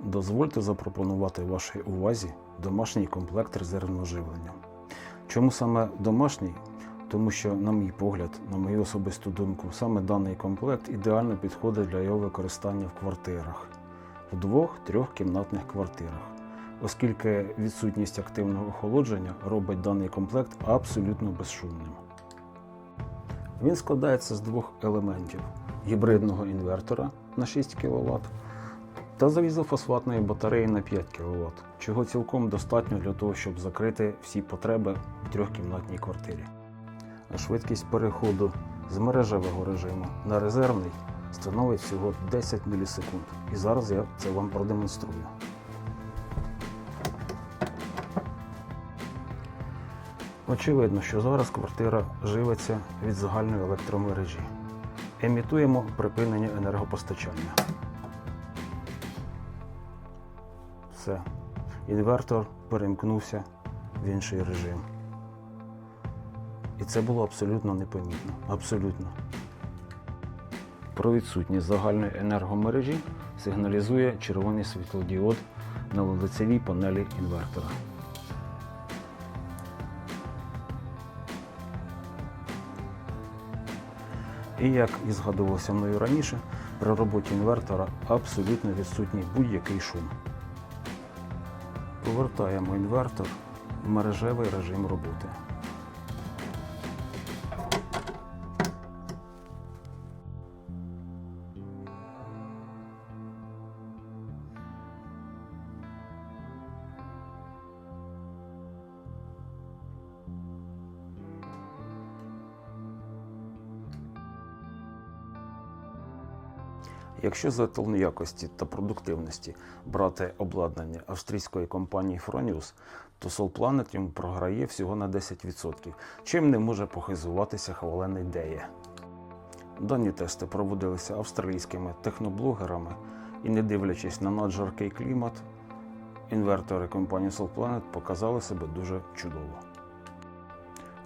Дозвольте запропонувати вашій увазі домашній комплект резервного живлення. Чому саме домашній? Тому що, на мій погляд, на мою особисту думку, саме даний комплект ідеально підходить для його використання в квартирах, в двох-трьох кімнатних квартирах, оскільки відсутність активного охолодження робить даний комплект абсолютно безшумним. Він складається з двох елементів: гібридного інвертора на 6 кВт та залізофосфатної батареї на 5 кВт, чого цілком достатньо для того, щоб закрити всі потреби в трьохкімнатній квартирі. А швидкість переходу з мережевого режиму на резервний становить всього 10 мілісекунд. І зараз я це вам продемонструю. Очевидно, що зараз квартира живиться від загальної електромережі. Емітуємо припинення енергопостачання. Все. Інвертор перемкнувся в інший режим. І це було абсолютно непомітно. Абсолютно. Про відсутність загальної енергомережі сигналізує червоний світлодіод на лицевій панелі інвертора. І як і згадувалося мною раніше, при роботі інвертора абсолютно відсутній будь-який шум. Повертаємо інвертор в мережевий режим роботи. Якщо за еталон якості та продуктивності брати обладнання австрійської компанії Fronius, то Soul Planet йому програє всього на 10%, чим не може похизуватися хвалений Деє. Дані тести проводилися австралійськими техноблогерами і, не дивлячись на наджаркий клімат, інвертори компанії SoulPlanet показали себе дуже чудово.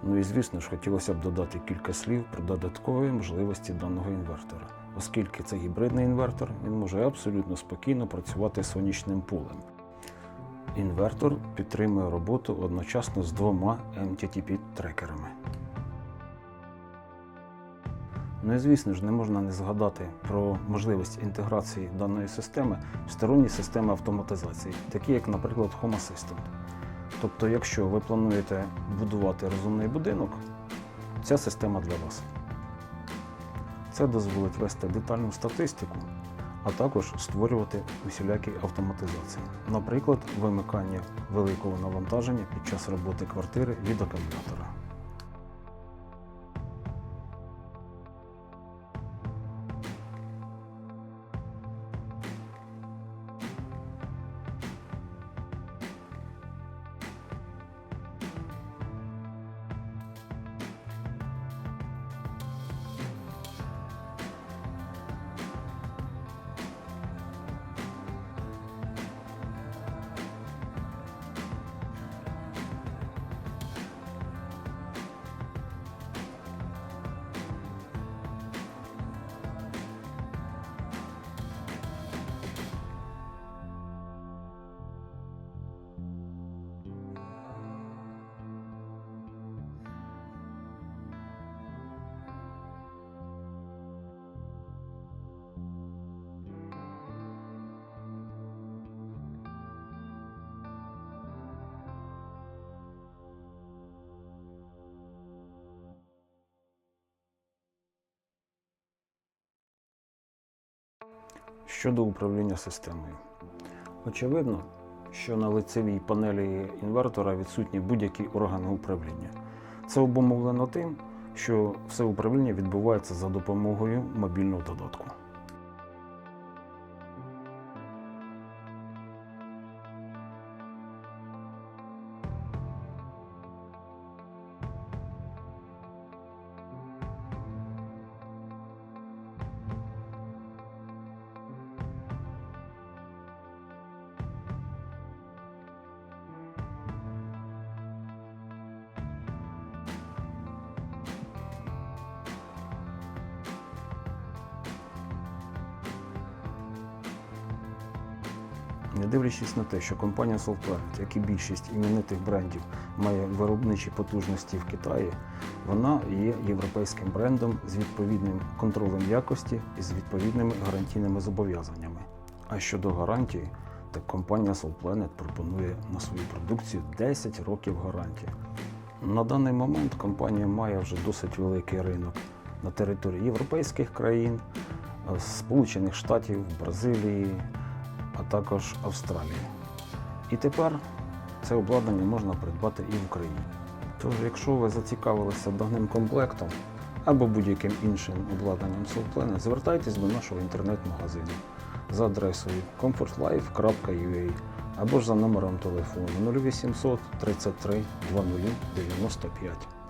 Ну і звісно ж, хотілося б додати кілька слів про додаткові можливості даного інвертора, оскільки це гібридний інвертор, він може абсолютно спокійно працювати сонячним полем. Інвертор підтримує роботу одночасно з двома MTTP-трекерами. Ну і звісно ж, не можна не згадати про можливість інтеграції даної системи в сторонні системи автоматизації, такі як, наприклад, Home Assistant. Тобто, якщо ви плануєте будувати розумний будинок, ця система для вас. Це дозволить вести детальну статистику, а також створювати усілякі автоматизації. Наприклад, вимикання великого навантаження під час роботи квартири від акумулятора. Щодо управління системою. Очевидно, що на лицевій панелі інвертора відсутні будь-які органи управління. Це обумовлено тим, що все управління відбувається за допомогою мобільного додатку. Не дивлячись на те, що компанія Solplanet, як і більшість іменитих брендів, має виробничі потужності в Китаї, вона є європейським брендом з відповідним контролем якості і з відповідними гарантійними зобов'язаннями. А щодо гарантії, так компанія Solplanet пропонує на свою продукцію 10 років гарантії. На даний момент компанія має вже досить великий ринок на території європейських країн, е, Сполучених Штатів, Бразилії, а також Австралії. І тепер це обладнання можна придбати і в Україні. Тож, якщо ви зацікавилися даним комплектом або будь-яким іншим обладнанням Soulplanet, звертайтесь до нашого інтернет-магазину за адресою comfortlife.ua або ж за номером телефону 0800 33 00 95.